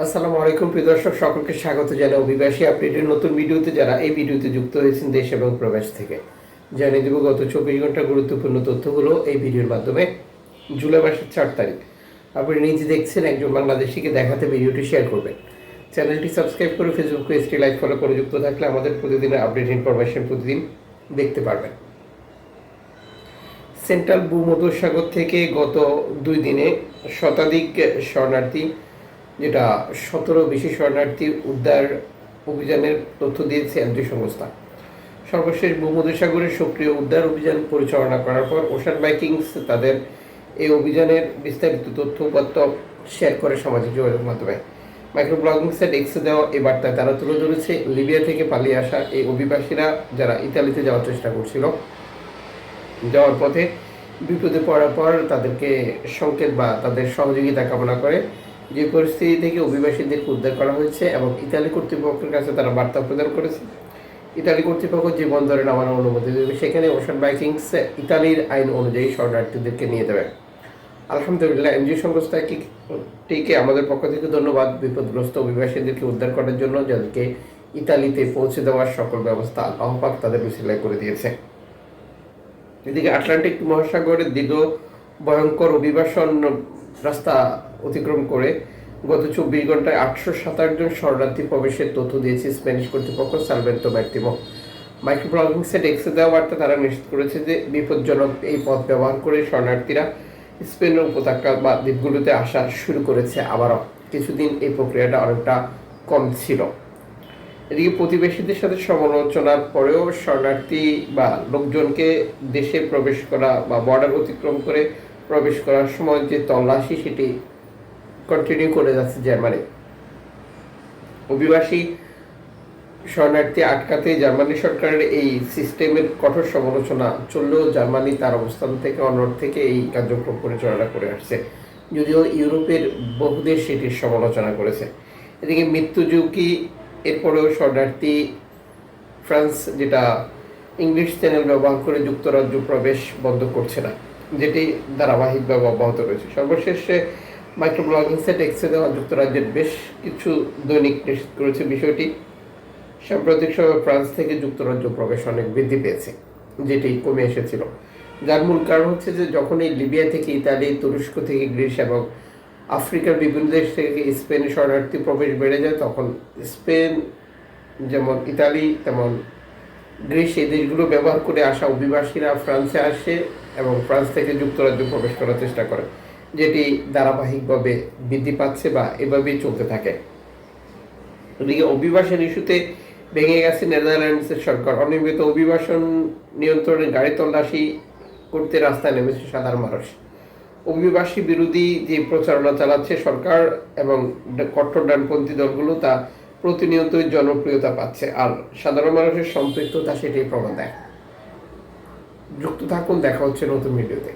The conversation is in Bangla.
আসসালামু আলাইকুম, প্রিয় দর্শক, সকলকে স্বাগত জানাই অভিবাসী আপডেটের নতুন ভিডিওতে যারা এই ভিডিওতে যুক্ত হয়েছেন দেশ এবং প্রবাস থেকে। জানিয়ে দেব, গত চব্বিশ ঘণ্টা গুরুত্বপূর্ণ তথ্যগুলো এই ভিডিওর মাধ্যমে জুলাই মাসের চার তারিখ। আপনি নিজে দেখছেন একজন বাংলাদেশিকে দেখাতে ভিডিওটি শেয়ার করবেন। চ্যানেলটি সাবস্ক্রাইব করে ফেসবুক পেজটি লাইক, ফলো করে যুক্ত থাকলে আমাদের প্রতিদিনের আপডেট ইনফরমেশন প্রতিদিন দেখতে পারবেন। সেন্ট্রাল ভূমধ্যসাগর থেকে গত দুই দিনে শতাধিক শরণার্থী যেটা সতেরো বেশি শরণার্থী উদ্ধার অভিযানের তথ্য দিয়েছে এনজি সংস্থা। সর্বশেষ ভূমধ্যসাগরের সক্রিয় উদ্ধার অভিযান পরিচালনা করার পর ওশান বাইকিংস তাদের এই অভিযানের বিস্তারিত তথ্য উপাত্ত শেয়ার করে সামাজিক যোগাযোগ মাধ্যমে। মাইক্রো ব্লগিং সাইট দেওয়া এই বার্তায় তারা তুলে ধরেছে, লিবিয়া থেকে পালিয়ে আসা এই অভিবাসীরা যারা ইতালিতে যাওয়ার চেষ্টা করছিল, যাওয়ার পথে বিপদে পড়ার পর তাদেরকে সংকেত বা তাদের সহযোগিতা কামনা করে যে পরিস্থিতি থেকে অভিবাসীদেরকে উদ্ধার করা হয়েছে এবং ইতালি কর্তৃপক্ষের কাছে তারা বার্তা প্রদান করেছে। ইতালি কর্তৃপক্ষ যে বন্দরে নামানোর অনুমতি দেবে, সেখানে ওশান বাইকিংস ইতালির আইন অনুযায়ী শরণার্থীদেরকে নিয়ে দেবে আলহামদুলিল্লাহ, এনজিও সংস্থাটিকে, আমাদের পক্ষ থেকে ধন্যবাদ, বিপদগ্রস্ত অভিবাসীদেরকে উদ্ধার করার জন্য, যাদেরকে ইতালিতে পৌঁছে দেওয়ার সকল ব্যবস্থা আল্লাহ পাক তাদের বিশিলায় করে দিয়েছে। এদিকে আটলান্টিক মহাসাগরের দীর্ঘ ভয়ঙ্কর অভিবাসন রাস্তা অতিক্রম করে গত চব্বিশ ঘন্টায় আটশো সাতাশ জন শরণার্থী প্রবেশের তথ্য দিয়েছে স্প্যানিশ কর্তৃপক্ষ সালভেন্তো ম্যাক্টিমো মাইক্রো ব্লগিং সেট এক্সে দেওয়া বার্তা তারা নিশ্চিত করেছে যে বিপজ্জনক এই পথ ব্যবহার করে শরণার্থীরা স্পেনের উপত্যকা বা দ্বীপগুলোতে আসা শুরু করেছে আবারও। কিছুদিন এই প্রক্রিয়াটা অনেকটা কম ছিল। এদিকে প্রতিবেশীদের সাথে সমালোচনার পরেও শরণার্থী বা লোকজনকে দেশে প্রবেশ করা বা বর্ডার অতিক্রম করে প্রবেশ করার সময় যে তল্লাশি সেটি কন্টিনিউ করে যাচ্ছে জার্মানি। অভিবাসী শরণার্থী আটকাতে জার্মানি সরকারের এই সিস্টেমের কঠোর সমালোচনা চললেও জার্মানি তার অবস্থান থেকে অনড় থেকে এই কার্যক্রম পরিচালনা করে আসছে। যদিও ইউরোপের বহু দেশ সেটির সমালোচনা করেছে। এদিকে মৃত্যু ঝুঁকি, এরপরেও শরণার্থী ফ্রান্স যেটা ইংলিশ চ্যানেল ব্যবহার করে যুক্তরাজ্য প্রবেশ বন্ধ করছে না। যেটি ধারাবাহিকভাবে অব্যাহত রয়েছে। সর্বশেষে মাইক্রো ব্লগিং সেট এক্সে দেওয়া যুক্তরাজ্যের বেশ কিছু দৈনিক নিশ্চিত করেছে বিষয়টি। সাম্প্রতিক সময় ফ্রান্স থেকে যুক্তরাজ্য প্রবেশ অনেক বৃদ্ধি পেয়েছে, যেটি কমে এসেছিল। যার মূল কারণ হচ্ছে যে যখন এই লিবিয়া থেকে ইতালি, তুরস্ক থেকে গ্রিস এবং আফ্রিকার বিভিন্ন দেশ থেকে স্পেনে শরণার্থী প্রবেশ বেড়ে যায়, তখন স্পেন যেমন ইতালি, তেমন গ্রিস এই দেশগুলো ব্যবহার করে আসা অভিবাসীরা ফ্রান্সে আসে। এবং ফ্রান্স থেকে যুক্তরাজ্য প্রবেশ করার চেষ্টা করে, যেটি ধারাবাহিকভাবে বৃদ্ধি পাচ্ছে বা এভাবেই চলতে থাকে। ওদিকে অভিবাসন ইস্যুতে ভেঙে গেছে নেদারল্যান্ডসের সরকার। অনিয়মিত অভিবাসন নিয়ন্ত্রণে গাড়ি তল্লাশি করতে রাস্তায় নেমেছে সাধারণ মানুষ। অভিবাসী বিরোধী যে প্রচারণা চালাচ্ছে সরকার এবং কট্টর ডানপন্থী দলগুলো, তা প্রতিনিয়তই জনপ্রিয়তা পাচ্ছে। আর সাধারণ মানুষের সম্পৃক্ততা সেটাই প্রমাণ দেয়। যুক্ত থাকুন দেখা হচ্ছে নতুন ভিডিওতে